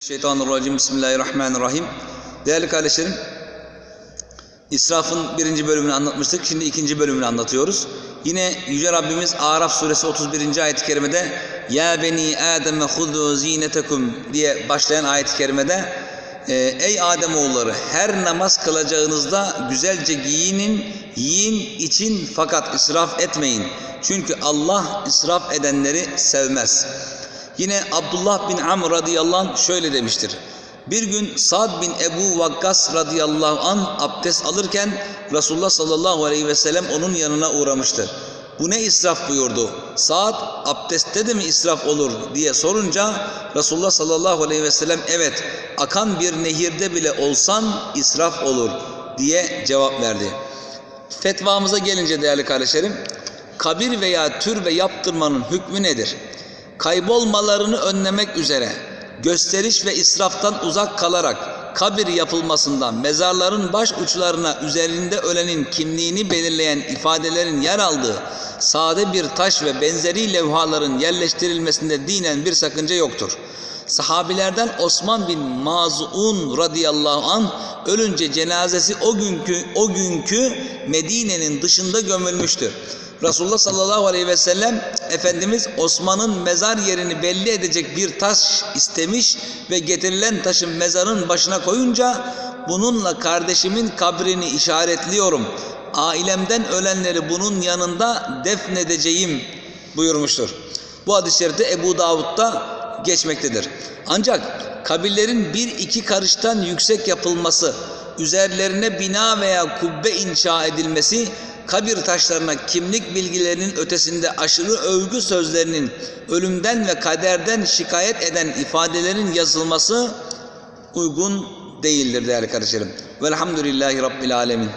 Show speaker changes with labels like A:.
A: Şeytanirracim. Bismillahirrahmanirrahim. Değerli kardeşlerim, İsrafın birinci bölümünü anlatmıştık. Şimdi ikinci bölümünü anlatıyoruz. Yine Yüce Rabbimiz Araf suresi 31. ayet-i kerimede Ya beni Adem hudu zinetekum diye başlayan ayet-i kerimede e, Ey Adem oğulları her namaz kılacağınızda güzelce giyinin, yiyin, için fakat israf etmeyin. Çünkü Allah israf edenleri sevmez. Yine Abdullah bin Amr radıyallahu anh şöyle demiştir. Bir gün Sad bin Ebu Vakkas radıyallahu an abdest alırken Resulullah sallallahu aleyhi ve sellem onun yanına uğramıştı. Bu ne israf buyurdu. Saad abdestte de mi israf olur diye sorunca Resulullah sallallahu aleyhi ve sellem evet akan bir nehirde bile olsan israf olur diye cevap verdi. Fetvamıza gelince değerli kardeşlerim kabir veya türbe yaptırmanın hükmü nedir? Kaybolmalarını önlemek üzere gösteriş ve israftan uzak kalarak kabir yapılmasından mezarların baş uçlarına üzerinde ölenin kimliğini belirleyen ifadelerin yer aldığı sade bir taş ve benzeri levhaların yerleştirilmesinde dinen bir sakınca yoktur. Sahabilerden Osman bin Maz'un radıyallahu an ölünce cenazesi o günkü o günkü Medine'nin dışında gömülmüştür. Resulullah sallallahu aleyhi ve sellem Efendimiz Osman'ın mezar yerini belli edecek bir taş istemiş ve getirilen taşı mezarın başına koyunca bununla kardeşimin kabrini işaretliyorum. Ailemden ölenleri bunun yanında defnedeceğim buyurmuştur. Bu hadis-i şerifte Ebu Davud'da geçmektedir. Ancak kabirlerin bir iki karıştan yüksek yapılması, üzerlerine bina veya kubbe inşa edilmesi kabir taşlarına kimlik bilgilerinin ötesinde aşırı övgü sözlerinin ölümden ve kaderden şikayet eden ifadelerin yazılması uygun değildir değerli kardeşlerim. Velhamdülillahi Rabbil Alemin.